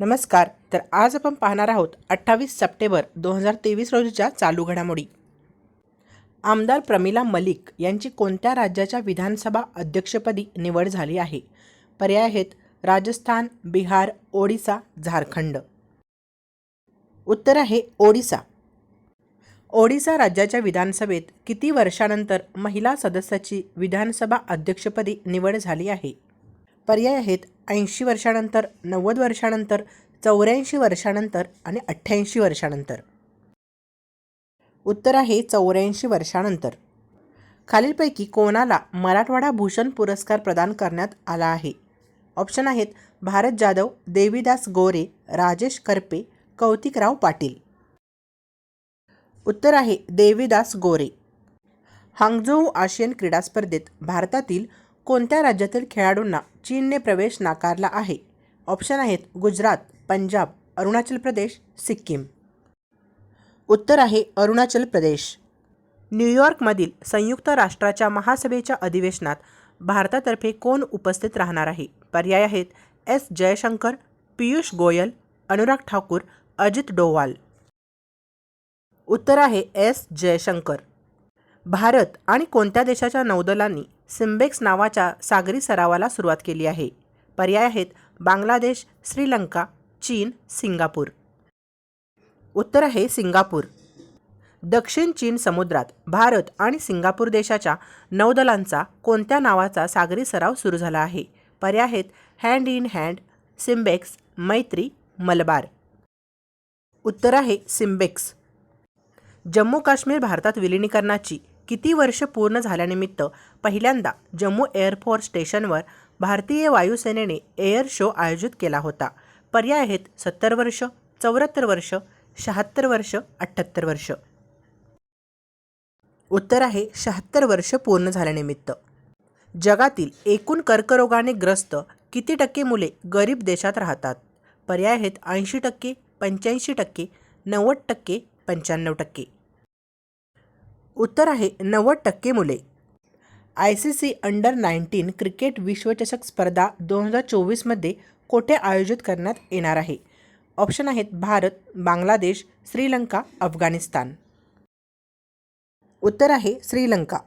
नमस्कार तर आज आपण पाहणार आहोत अठ्ठावीस सप्टेंबर दोन हजार तेवीस रोजीच्या चालू घडामोडी. आमदार प्रमिला मलिक यांची कोणत्या राज्याच्या विधानसभा अध्यक्षपदी निवड झाली आहे? पर्याय आहेत राजस्थान बिहार ओडिसा झारखंड. उत्तर आहे ओडिसा. ओडिसा राज्याच्या विधानसभेत किती वर्षानंतर महिला सदस्याची विधानसभा अध्यक्षपदी निवड झाली आहे? पर्याय आहेत ऐंशी वर्षानंतर नव्वद वर्षानंतर चौऱ्याऐंशी वर्षानंतर आणि अठ्ठ्याऐंशी वर्षानंतर. उत्तर आहे चौऱ्याऐंशी वर्षानंतर. खालीलपैकी कोणाला मराठवाडा भूषण पुरस्कार प्रदान करण्यात आला आहे? ऑप्शन आहेत भारत जाधव देवीदास गोरे राजेश करपे कौतिकराव पाटील. उत्तर आहे देवीदास गोरे. हांगझोऊ आशियन क्रीडा स्पर्धेत भारतातील कोणत्या राज्यातील खेळाडूंना चीनने प्रवेश नाकारला आहे? ऑप्शन आहेत गुजरात पंजाब अरुणाचल प्रदेश सिक्कीम. उत्तर आहे अरुणाचल प्रदेश. न्यूयॉर्कमधील संयुक्त राष्ट्राच्या महासभेच्या अधिवेशनात भारतातर्फे कोण उपस्थित राहणार आहे? पर्याय आहेत एस. जयशंकर पियुष गोयल अनुराग ठाकूर अजित डोवाल. उत्तर आहे एस. जयशंकर. भारत आणि कोणत्या देशाच्या नौदलांनी सिम्बेक्स नावाच्या सागरी सरावाला सुरुवात केली आहे. पर्याय आहेत बांगलादेश श्रीलंका चीन सिंगापूर. उत्तर आहे सिंगापूर. दक्षिण चीन समुद्रात भारत आणि सिंगापूर देशाच्या नौदलांचा कोणत्या नावाचा सागरी सराव सुरू झाला आहे? पर्याय आहेत हँड इन हँड सिम्बेक्स मैत्री मलबार. उत्तर आहे सिम्बेक्स. जम्मू काश्मीर भारतात विलिनीकरणाची किती वर्ष पूर्ण झाल्यानिमित्त पहिल्यांदा जम्मू एअरफोर्स स्टेशनवर भारतीय वायुसेनेने एअर शो आयोजित केला होता. पर्याय आहेत सत्तर वर्ष चौऱ्याहत्तर वर्ष शहात्तर वर्ष अठ्ठ्याहत्तर वर्ष. उत्तर आहे शहात्तर वर्ष पूर्ण झाल्यानिमित्त. जगातील एकूण कर्करोगाने ग्रस्त किती टक्के मुले गरीब देशात राहतात? पर्याय आहेत ऐंशी टक्के पंच्याऐंशी टक्के नव्वद टक्के पंच्याण्णव टक्के. उत्तर आहे नव्वद टक्के मुले. I C C under nineteen cricket विश्वचषक स्पर्धा दोन हजार चोवीसमध्ये कोठे आयोजित करण्यात येणार आहे? ऑप्शन आहेत भारत बांगलादेश श्रीलंका अफगाणिस्तान. उत्तर आहे श्रीलंका.